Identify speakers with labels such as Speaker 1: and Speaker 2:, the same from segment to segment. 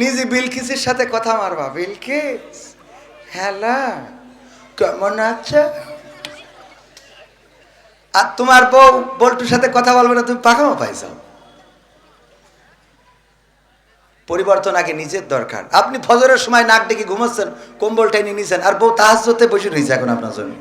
Speaker 1: নিজে বিলকিসের সাথে কথা মারবা, বিলকিস? হ্যালো? কেমন আছে? আর তোমার বউ বল্টুর সাথে কথা বলবে না, তুমি পাকামো পাইছো? পরিবর্তন আগে নিজের দরকার। আপনি ফজরের সময় নাক ডেকে ঘুমাচ্ছেন, কম্বল টেনে নিয়েছেন আর বউ তাহাজতে বসে রয়েছে এখন আপনার জন্য।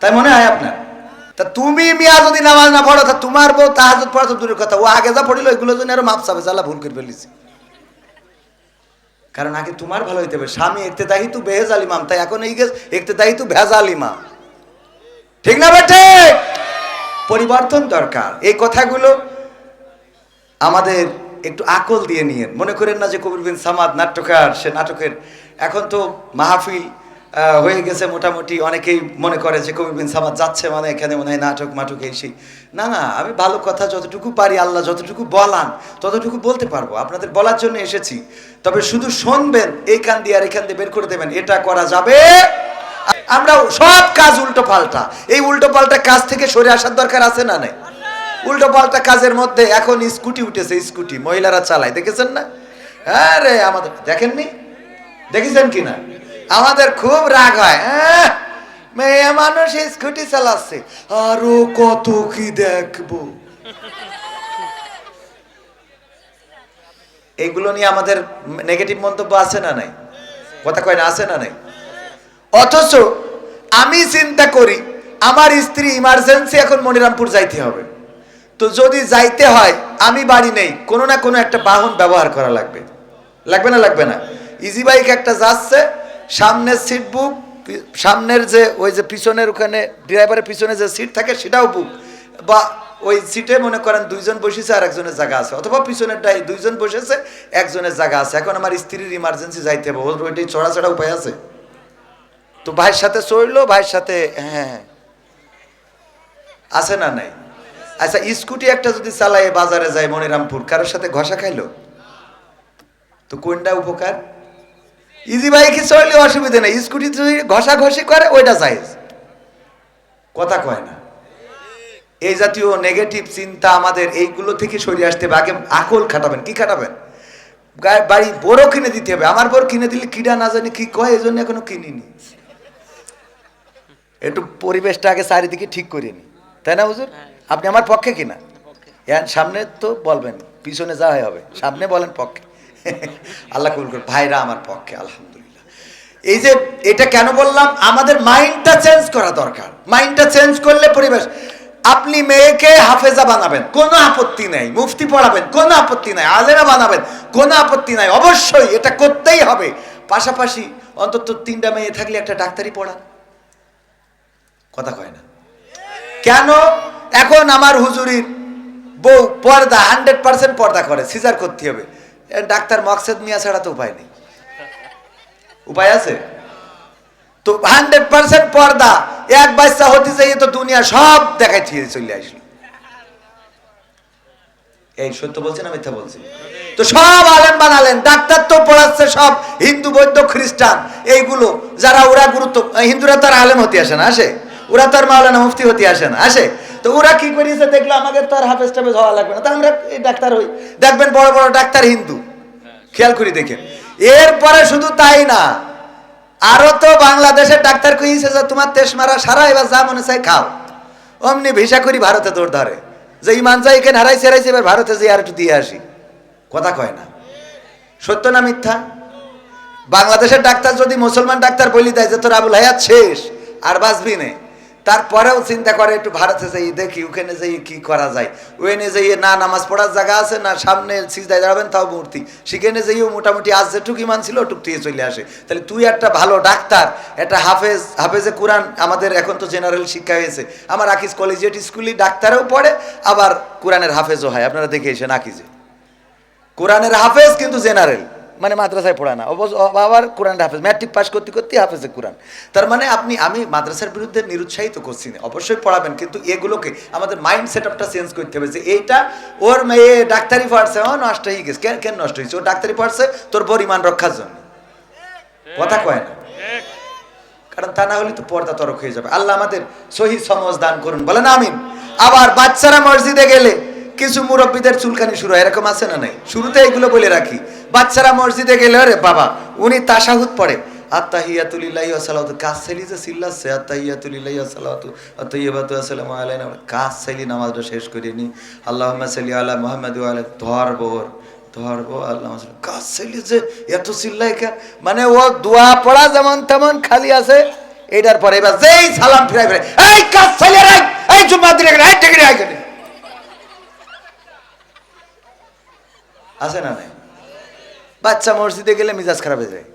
Speaker 1: তাই মনে হয় আপনার? তা তুমি মিয়া যদি নামাজ না পড়ো তা তোমার বউ তাহাজত পড়া তো দূরের কথা। ও আগে যা পড়িল এগুলো জন্য আরও মাপ চাবে আল্লাহ ভুল করে ফেলেছি। কারণ আগে তোমার ভালো হইতে হবে। স্বামী একতে দাহি তু বেহেজ আলিমাম তাই এখন এই গেছ একতে দাহি তু ভেজাল ইমাম। ঠিক না বেটে? পরিবর্তন দরকার। এই কথাগুলো আমাদের একটু আকল দিয়ে নিয়ে মনে করেন না যে কবির বিন সামাদ নাট্যকার, সে নাটকের এখন তো মাহফিল হয়ে গেছে মোটামুটি। অনেকেই মনে করে যে কবির বিন সামাদ যাচ্ছে মানে এখানে মনে হয় নাটক মাটক এই সেই। না না, আমি ভালো কথা যতটুকু পারি আল্লাহ যতটুকু বলান, ততটুকু বলতে পারব। আপনাদের বলার জন্য এসেছি। তবে শুধু শুনবেন, এই কান দিয়ে আর এখান দিয়ে বের করে দেবেন। এটা করা যাবে। আমরা সব কাজ উল্টো পাল্টা এই উল্টো পাল্টা কাজ থেকে সরে আসার দরকার আছে না নাই? উল্টো পাল্টা কাজের মধ্যে এখন স্কুটি উঠেছে, স্কুটি। মহিলারা চালায়, দেখেছেন না? আরে আমাদের, দেখেননি? দেখেছেন কি না আমাদের খুব রাগ হয়। মেয়ে মানুষ স্কুটি চালাচ্ছে। আরও কত কি দেখব। এইগুলো নিয়ে আমাদের নেগেটিভ মন্তব্য আছে না নাই? কথা কয় না, আছে না নাই? অথচ আমি চিন্তা করি, আমার স্ত্রী ইমার্জেন্সি এখন মনিরামপুর যাইতে হবে। তো যদি যাইতে হয়, আমি বাড়ি নেই, কোনো না কোনো একটা বাহন ব্যবহার করা লাগবে। লাগবে না লাগবে না। ইজি বাইক একটা যাচ্ছে সামনের সিট বুক সামনের যে ওই যে পিছনের ওখানে ড্রাইভারের পিছনে যে সিট থাকে সেটাও বুক বা ওই সিটে মনে করেন দুইজন বসেছে আর একজনের জায়গা আছে, অথবা পিছনের ডাই দুইজন বসেছে, একজনের জায়গা আছে। এখন আমার স্ত্রীর ইমার্জেন্সি যাইতে হবে, ওর ওইটাই চড়া চড়া উপায় আছে। তো ভাইয়ের সাথে চড়লো, ভাইয়ের সাথে হ্যাঁ হ্যাঁ। আছে না নাই? আচ্ছা স্কুটি একটা যদি চালায় বাজারে যায় মনিরামপুর, কারোর সাথে ঘষা খাইলো? তো কোনটা উপকার? ইজি বাইকে চললে অসুবিধা নেই। স্কুটি যদি ঘষা ঘষি করে ওইটা জায়েজ কথা কয় না। এই জাতীয় নেগেটিভ চিন্তা আমাদের এইগুলো থেকে সরিয়ে আসতে হবে। আগে আকল খাটাবেন। কি খাটাবেন? গায়ে বাড়ি বড় কিনে দিতে হবে। আমার বড় কিনে দিলে কিডা না জানি কি কয় এই জন্য এখনও কিনিনি। একটু পরিবেশটা আগে চারিদিকে ঠিক করে নি। তাই না হুজুর? আপনি আমার পক্ষে কিনা? সামনে তো বলবেন পিছনে যা হয় হবে। সামনে বলেন পক্ষে। আল্লাহ কবুল করুন। ভাইরা আমার পক্ষে, আলহামদুলিল্লাহ। এই যে এটা কেন বললাম? আমাদের মাইন্ডটা চেঞ্জ করা দরকার। মাইন্ডটা চেঞ্জ করলে পরিবেশ আপনি মেয়েকে হাফেজা বানাবেন, কোনো আপত্তি নাই। মুফতি পড়াবেন, কোনো আপত্তি নাই। আলেমা বানাবেন, কোনো আপত্তি নাই। অবশ্যই এটা করতেই হবে। পাশাপাশি অন্তত তিনটা মেয়ে থাকলে একটা ডাক্তারি পড়ান। কথা কয় না। কেন? এখন আমার হুজুরির বউ পর্দা হান্ড্রেড পার্সেন্ট পর্দা করে। সিজার করতে হবে। ডাক্তার মকসেদ মিয়া ছাড়া তো উপায় নেই। উপায় আছে? তো হান্ড্রেড পার্সেন্ট পর্দা, এক বাচ্চা হতে যাই তো দুনিয়া সব দেখাই দিয়ে চলে আসলো। এই সত্য বলছি না মিথ্যা বলছি? তো সব আলেম বানালেন, ডাক্তার তো পড়াচ্ছে সব, হিন্দু, বৌদ্ধ, খ্রিস্টান, এইগুলো, যারা ওরা গুরুত্ব, হিন্দুরা তার আলেম হতে আসে না, আসে? ওরা তার মাওলানা মুফতি হতে আসে না, আসে? তো ওরা কি করিয়েছে দেখল আমাদের তো আর হাফেজ টাফেজ হওয়া লাগবে না। তা আমরা ডাক্তার হই। দেখবেন বড় বড় ডাক্তার হিন্দু। খেয়াল করি দেখেন। এরপরে শুধু তাই না, আরও তো বাংলাদেশের ডাক্তার কইছে যে তোমার তেস মারা সারা এবার যা মনে চাই খাও। অমনি ভিসা করি ভারতে দৌড় ধরে। যে ইমান যাই এখানে হারাইছে হারাইছে, এবার ভারতে যে আর একটু দিয়ে আসি। কথা কয় না। সত্য না মিথ্যা? বাংলাদেশের ডাক্তার যদি মুসলমান ডাক্তার বলি দেয় যে তোর আবুল হায়াত শেষ, আর বাঁচবি নে। তারপরেও চিন্তা করে একটু ভারতে যাই, দেখি ওখানে যাই, কি করা যায়। ওখানে যাই, না নামাজ পড়ার জায়গা আছে, না সামনে সিজদায় দাঁড়াবেন, তাও মূর্তি। সেখানে যাইও মোটামুটি আজ যেটুক ইমান ছিল, ওটুক দিয়ে চলে আসে। তাহলে তুই একটা ভালো ডাক্তার, একটা হাফেজ, হাফেজে কোরআন, আমাদের এখন তো জেনারেল শিক্ষা হয়েছে। আমার আকিজ কলেজিয়েট স্কুলে ডাক্তারও পড়ে, আবার কোরআনের হাফেজও হয়। আপনারা দেখে এসেন আকিজে। কোরআনের হাফেজ কিন্তু জেনারেল মানে মাদ্রাসায় পড়ায় না। অবশ্য আবার কোরআন হাফেজ, ম্যাট্রিক পাস করতে করতে হাফেজে কোরআন। তার মানে আপনি, আমি মাদ্রাসার বিরুদ্ধে নিরুৎসাহিত করছি না। অবশ্যই পড়াবেন, কিন্তু এগুলোকে আমাদের মাইন্ড সেট আপটা চেঞ্জ করতে হবে যে এইটা, ওর মেয়ে ডাক্তারি পড়ছে ও নষ্ট হয়ে গেছে। কেন কেন নষ্ট হয়েছে? ও ডাক্তারি পড়ছে তোর পরিমাণ রক্ষার জন্য। কথা কয় না? কারণ তা না হলে তো পর্দা তরক হয়ে যাবে। আল্লাহ আমাদের সহি সমজ দান করুন। বলেন আমিন। আবার বাচ্চারা মসজিদে গেলে কিছু মুরব্বীদের চুলকানি শুরু হয়, এরকম আছে না নাই? শুরুতে এগুলো বলে রাখি। বাচ্চারা মসজিদে গেলে রে বাবা, উনি তাসাহুদ পড়ে। মানে ও দোয়া পড়া যেমন তেমন খালি আছে, এটার পরে এবার যেই সালাম ফিরাই ফিরাই এই এই জুম্মা দিলে আছে না নাই? বাচ্চা মসজিদে গেলে মিজাজ খারাপ হয়ে যায়।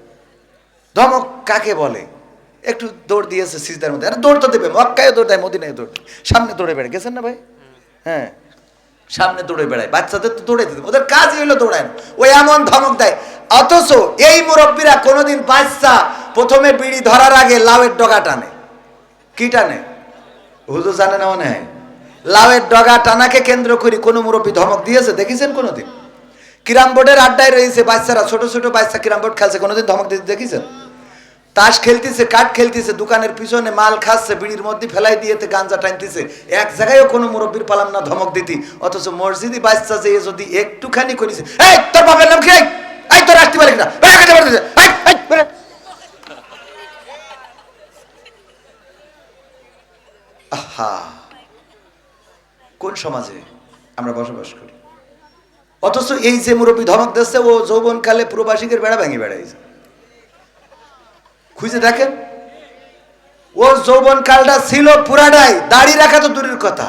Speaker 1: ধমক কাকে বলে? একটু দৌড় দিয়েছে সিজদার মধ্যে। আরে দৌড় তো দেবে মক্কায় দৌড় দেয় মদিনায় দৌড় সামনে দৌড়ে বেড়ে গেছেন না ভাই? হ্যাঁ। সামনে দৌড়ে বেড়ায়, বাচ্চাদের তো দৌড়ে দিতে ওদের কাজই হলো দৌড়ায়। ওই এমন ধমক দেয়, অথচ এই মুরব্বীরা কোনোদিন বাচ্চা প্রথমে বিড়ি ধরার আগে লাউয়ের ডগা টানে। কি টানে? হুজুর জানে না মনে হয়? লাউয়ের ডগা টানাকে কেন্দ্র করে কোনো মুরব্বী ধমক দিয়েছে? দেখেছেন কোনোদিন? কিরাম বোর্ডের আড্ডায় রয়েছে বাচ্চারা, ছোট ছোট বাচ্চা কিরাম বোর্ড খেলছে, কোনোদিন ধমক দিতে দেখেছেন? তাস খেলতেছে, কাঠ খেলতেছে, দোকানের পিছনে মাল খাচ্ছে, বিড়ির মধ্যে ফেলাই দিয়েতে গাঞ্জা টানতেছে। এক জায়গায়ও কোনো মুরব্বীর পালাম না ধমক দিতি। অথচ মসজিদি বাচ্চা যে যদি একটুখানি করেছে, এই, তোর বাপের নাম কি? এই? তোর আসতে পারে কোন সমাজে আমরা বসবাস করি? অথচ এই যে মুরব্বী ধমক দিচ্ছে, ও যৌবনকালে প্রবাসীদের বেড়া ভেঙে বেড়াইছে। খুঁজে দেখেন? ও যৌবন কালটা ছিল পুরাটাই, দাড়ি রাখা তো দূরের কথা।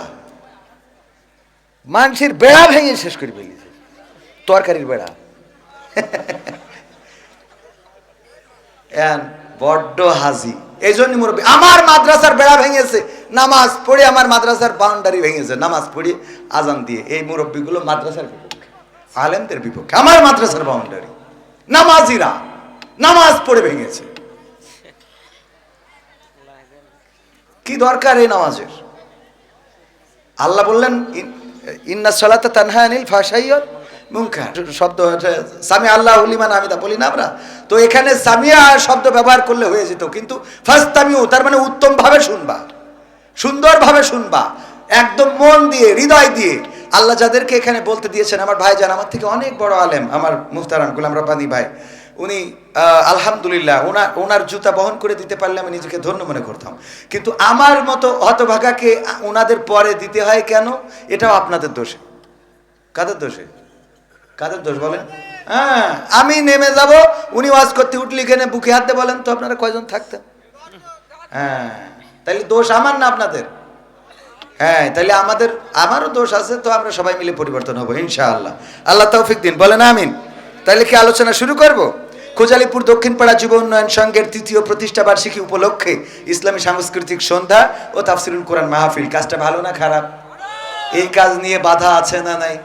Speaker 1: মানুষের বেড়া ভেঙে শেষ করে ফেলেছে, তরকারির বেড়া। বড্ড হাজি। এই জন্য মুরব্বী, আমার মাদ্রাসার বেড়া ভেঙেছে, নামাজ পড়ে আমার মাদ্রাসার বাউন্ডারি ভেঙেছে, নামাজ পড়ে আজান দিয়ে। এই মুরব্বীগুলো মাদ্রাসার আলেমদের বিপক্ষে। আমার মাদ্রাসার বাউন্ডারি নামাজিরা, নামাজ পড়ে ভেঙেছে। কি দরকার এই নামাজের? আল্লাহ বললেন ইন্না সালাতা তানহা আনিল ফাশাইয়র মুনকার। শব্দ সামি আল্লাহ লিমান আমিদা বলি না আমরা। তো এখানে সামিয়া শব্দ ব্যবহার করলে হয়ে যেত, কিন্তু ফার্স্ট তামিও তার মানে উত্তম ভাবে শুনবা। সুন্দরভাবে শুনবা। একদম মন দিয়ে, হৃদয় দিয়ে আল্লাহ যাদেরকে এখানে বলতে দিয়েছেন, আমার ভাই যান আমার থেকে অনেক বড় আলেম, আমার মুফতারাম গুলাম রব্বানি ভাই, উনি আলহামদুলিল্লাহ ওনার ওনার জুতা বহন করে দিতে পারলে আমি নিজেকে ধন্য মনে করতাম। কিন্তু আমার মতো হতভাগাকে ওনাদের পরে দিতে হয় কেন? এটাও আপনাদের দোষে। কাদের দোষে? কাদের দোষ বলেন? হ্যাঁ আমি নেমে যাব, উনি ওয়াজ করতে উঠলি কেনে বুকে হাতে বলেন, তো আপনারা কয়জন থাকতেন? হ্যাঁ তাহলে দোষ আমার না আপনাদের? হ্যাঁ তাহলে আমাদের, আমারও দোষ আছে, তো আমরা সবাই মিলে পরিবর্তন হব, ইনশাআল্লাহ। আল্লাহ তৌফিক দিন, বলেন আমিন। তাহলে কি আলোচনা শুরু করব? কোজালিপুর দক্ষিণপাড়া যুব উন্নয়ন সংঘের তৃতীয় প্রতিষ্ঠা বার্ষিকী উপলক্ষে ইসলামী সাংস্কৃতিক সন্ধ্যা ও তাফসিরুল কোরআন মাহফিল। কাজটা ভালো না খারাপ? এই কাজ নিয়ে বাধা আছে না নাই?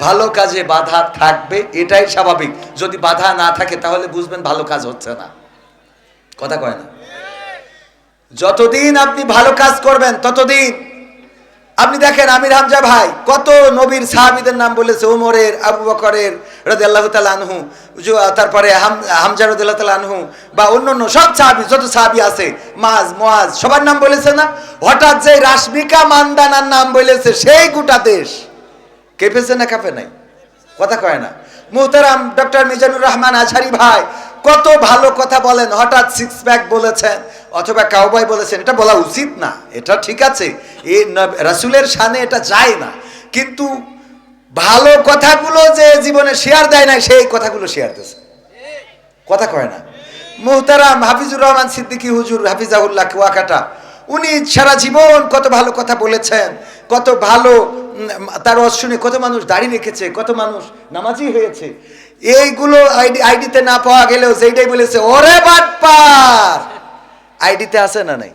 Speaker 1: ভালো কাজে বাধা থাকবে, এটাই স্বাভাবিক। যদি বাধা না থাকে, তাহলে বুঝবেন ভালো কাজ হচ্ছে না। কথা কয় না? যতদিন আপনি ভালো কাজ করবেন, ততদিন আপনি দেখেন আমির হামজা ভাই, কত নবীর সাহাবিদের নাম বলেছে ওমরের আবু বকরের রদি আল্লাহ আনহু তারপরে হাম- হামজা রদি আল্লাহ আনহু, বা অন্য অন্য সব সাহাবি, যত সাহাবি আছে, মাজ মোয়াজ সবার নাম বলেছে না? হঠাৎ যে রাশমিকা মান্দানার নাম বলেছে, সেই গোটা দেশ। কেঁপেছে না কাঁপে নাই? কথা কয় না। মুহতারাম ডক্টর মিজানুর রহমান আঝারি ভাই কত ভালো কথা বলেন, হঠাৎ সিক্স প্যাক বলেছেন, অথবা কাউবয় বলেছেন, এটা বলা উচিত না, এটা ঠিক আছে, এ রাসূলের সানে এটা যায় না, কিন্তু ভালো কথাগুলো যে জীবনে শেয়ার দেয় না সেই কথাগুলো শেয়ার দিয়েছে। কথা কয় না। মুহতারাম হাফিজুর রহমান সিদ্দিকি হুজুর হাফিজাহুল্লাহ কুয়াকাটা, উনি সারা জীবন কত ভালো কথা বলেছেন, কত ভালো তার শুনে কত মানুষ দাঁড়িয়ে রেখেছে, কত মানুষ নামাজি হয়েছে। এইগুলো আইডি, আইডিতে না পাওয়া গেলেও যেইটাই বলেছে, ওরে বাটপার! আইডিতে আছে না নাই?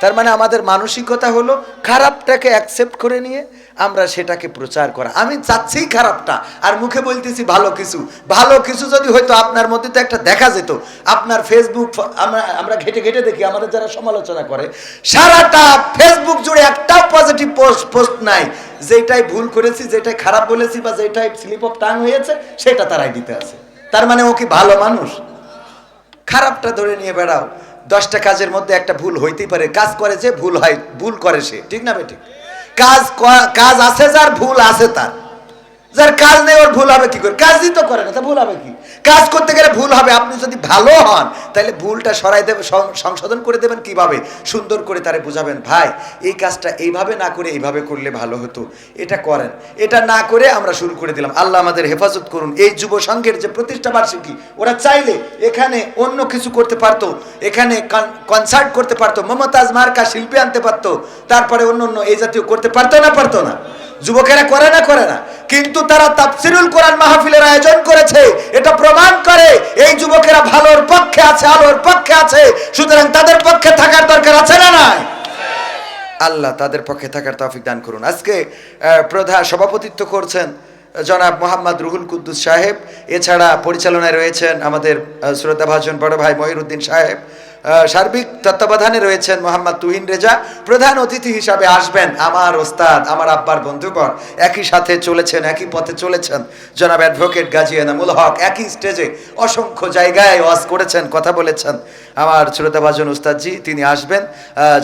Speaker 1: তার মানে আমাদের মানসিকতা হলো খারাপটাকে অ্যাকসেপ্ট করে নিয়ে আমরা সেটাকে প্রচার করা। আমি চাচ্ছি খারাপটা, আর মুখে বলতেছি ভালো কিছু। ভালো কিছু যদি হয়তো আপনার মধ্যে তো একটা দেখা যেত। আপনার ফেসবুক আমরা আমরা ঘেটে ঘেটে দেখি, আমাদের যারা সমালোচনা করে, সারাটা ফেসবুক জুড়ে একটাও পজিটিভ পোস্ট পোস্ট নাই। যেটাই ভুল করেছি, যেটাই খারাপ বলেছি বা যেটাই স্লিপ অফ টাং হয়েছে, সেটা তারাই দিতে আছে। তার মানে ও কি ভালো মানুষ? খারাপটা ধরে নিয়ে বেড়াও। দশটা কাজের মধ্যে একটা ভুল হইতেই পারে। কাজ করে যে ভুল হয়, ভুল করে সে। ঠিক না বেঠিক কাজ কাজ আছে যার, ভুল আছে তার। যার কাজ নেই, ওর ভুল হবে কি করে? কাজই তো করে না, তা ভুল হবে কি? কাজ করতে গেলে ভুল হবে। আপনি যদি ভালো হন, তাহলে ভুলটা সরাই দেবেন সংশোধন করে দেবেন কীভাবে? সুন্দর করে তারে বুঝাবেন, ভাই, এই কাজটা এইভাবে না করে এইভাবে করলে ভালো হতো। এটা করেন। এটা না করে আমরা শুরু করে দিলাম। আল্লাহ আমাদের হেফাজত করুন। এই যুব সংঘের যে প্রতিষ্ঠা বার্ষিকী, ওরা চাইলে এখানে অন্য কিছু করতে পারতো। এখানে কনসার্ট করতে পারতো, মমতাজ মার্কা শিল্পী আনতে পারতো, তারপরে অন্য অন্য এই জাতীয় করতে পারতো না পারতো না। যুবকেরা করে না করে না। কিন্তু তারা তাফসিরুল কোরআন মাহফিলের আয়োজন করেছে। এটা প্রমাণ করে, এই যুবকেরা ভালোর পক্ষে আছে, আলোর পক্ষে আছে, সুতরাং তাদের পক্ষে থাকার দরকার আছে না নাই? আল্লাহ তাদের পক্ষে থাকার তৌফিক দান করুন। আজকে প্রধান সভাপতিত্ব করছেন জনাব মোহাম্মদ রুহুল কুদ্দুস সাহেব। এছাড়া পরিচালনায় রয়েছেন আমাদের শ্রদ্ধাভাজন বড় ভাই মহিরুদ্দিন সাহেব। সার্বিক তত্ত্বাবধানে রয়েছেন মোহাম্মদ তুহিন রেজা। প্রধান অতিথি হিসাবে আসবেন আমার ওস্তাদ, আমার আব্বার বন্ধুগণ। একই সাথে চলেছেন, একই পথে চলেছেন জনাব অ্যাডভোকেট গাজী এনামুল হক। একই স্টেজে অসংখ্য জায়গায় ওয়াজ করেছেন, কথা বলেছেন। আমার শ্রদ্ধাভাজন উস্তাদজি তিনি আসবেন।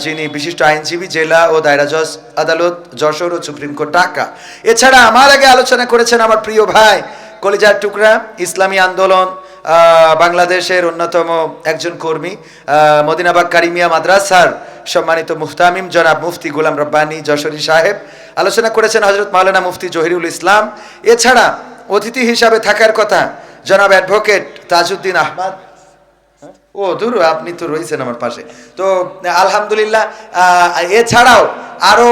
Speaker 1: যিনি বিশিষ্ট আইনজীবী, জেলা ও দায়রা জজ, আদালত, যশোর ও সুপ্রিম কোর্ট, ঢাকা। এছাড়া আমার আগে আলোচনা করেছেন আমার প্রিয় ভাই কলিজার টুকরা, ইসলামী আন্দোলন বাংলাদেশের অন্যতম একজন কর্মী মদিনাবাগ কারিমিয়া মাদ্রাসার সম্মানিত মুফতামিম জনাব মুফতি গোলাম রব্বানী যশোরী সাহেব। আলোচনা করেছেন হজরত মাওলানা মুফতি জহিরুল ইসলাম। এছাড়া অতিথি হিসাবে থাকার কথা জনাব অ্যাডভোকেট তাজউদ্দিন আহমদ। ও, দূর, আপনি তো রয়েছেন আমার পাশে। তো, আলহামদুলিল্লাহ এছাড়াও আরও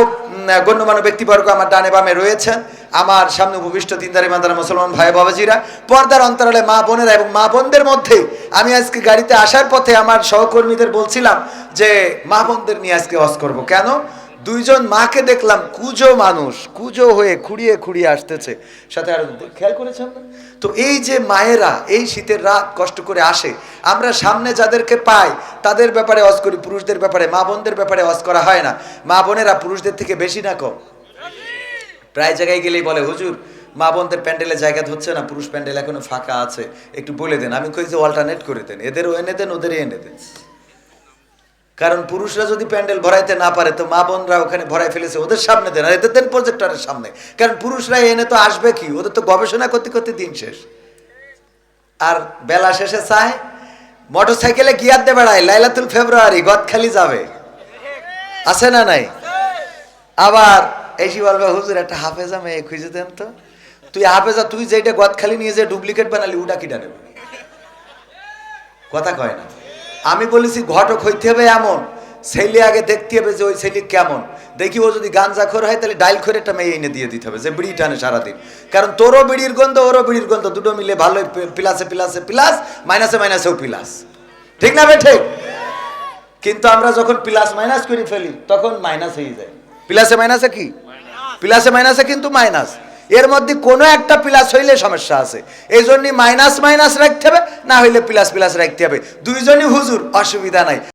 Speaker 1: গণ্যমান্য ব্যক্তিবর্গ আমার ডানে বামে রয়েছেন। আমার সামনে উপবিষ্ট দিনদারি মাদারা মুসলমান ভাই বাবাজিরা, পর্দার অন্তরালে মা বোনেরা এবং মা বোনদের মধ্যে আমি আজকে গাড়িতে আসার পথে আমার সহকর্মীদের বলছিলাম যে, মা বোনদের নিয়ে আজকে অস করব। কেন? দুইজন মাকে দেখলাম কুজো মানুষ, কুজো হয়ে খুঁড়িয়ে খুঁড়িয়ে আসতেছে। সাথে আর খেয়াল করেছেন না? তো এই যে মায়েরা, এই শীতের রাত কষ্ট করে আসে, আমরা সামনে যাদেরকে পাই, তাদের ব্যাপারে অস করি, পুরুষদের ব্যাপারে, মা বোনদের ব্যাপারে অস করা হয় না। মা বোনেরা পুরুষদের থেকে বেশি না কম। প্রায় জায়গায় গেলেই বলে, হুজুর, মা বোনদের প্যান্ডেলে জায়গা হচ্ছে না, পুরুষ প্যান্ডেল এখনও ফাঁকা আছে। একটু বলে দেন, আমি কই যে অল্টারনেট করে দেন, এদেরও এনে দেন, ওদেরই এনে দেন। কারণ পুরুষরা যদি প্যান্ডেল ভরাইতে না পারে, তো মা বোনরা ওখানে ভরাই ফেলেছে, ওদের সামনে দেন, আর এদের দেন প্রজেক্টরের সামনে। কারণ পুরুষরা এনে তো আসবে কি? ওদের তো গবেষণা করতে করতে দিন শেষ। আর বেলা শেষে চায় মোটর সাইকেলে গিয়ার দে বেড়ায়, লাইলাতুল ফেব্রুয়ারি, গদখালি যাবে। আছে না নাই? আবার এসি বলবে, হুজুর, একটা হাফেজা মেয়ে, খুঁজে দেন তো। তুই হাফেজা, তুই যেটা গদখালি নিয়ে যে ডুপ্লিকেট বানালি, ওটা কিটা নেবে? কথা কয় না। আমি বলেছি, ঘটক হইতে হবে এমন। ছেলে আগে দেখতে হবে যে ওই ছেলে কেমন। দেখি ও যদি গাঞ্জা খোর হয়, তাহলে ডাইল খোর একটা মেয়ে এনে দিয়ে দিতে হবে, যে বিড়ি টানে সারাদিন। কারণ তোরও বিড়ির গন্ধ, ওরও বিড়ির গন্ধ, দুটো মিলে ভালোই পি- প্লাসে প্লাসে, প্লাস, মাইনাসে, মাইনাসেও প্লাস। ঠিক না বে ঠিক কিন্তু আমরা যখন প্লাস, মাইনাস করে ফেলি, তখন মাইনাস হয়ে যায়। প্লাসে, মাইনাসে কি? প্লাসে মাইনাসে কিন্তু মাইনাস এর মধ্যে কোনো একটা প্লাস হইলে সমস্যা আছে। এই জন্যই মাইনাস মাইনাস রাখতে হবে, না হইলে প্লাস প্লাস রাখতে হবে। দুইজনই হুজুর, অসুবিধা নাই।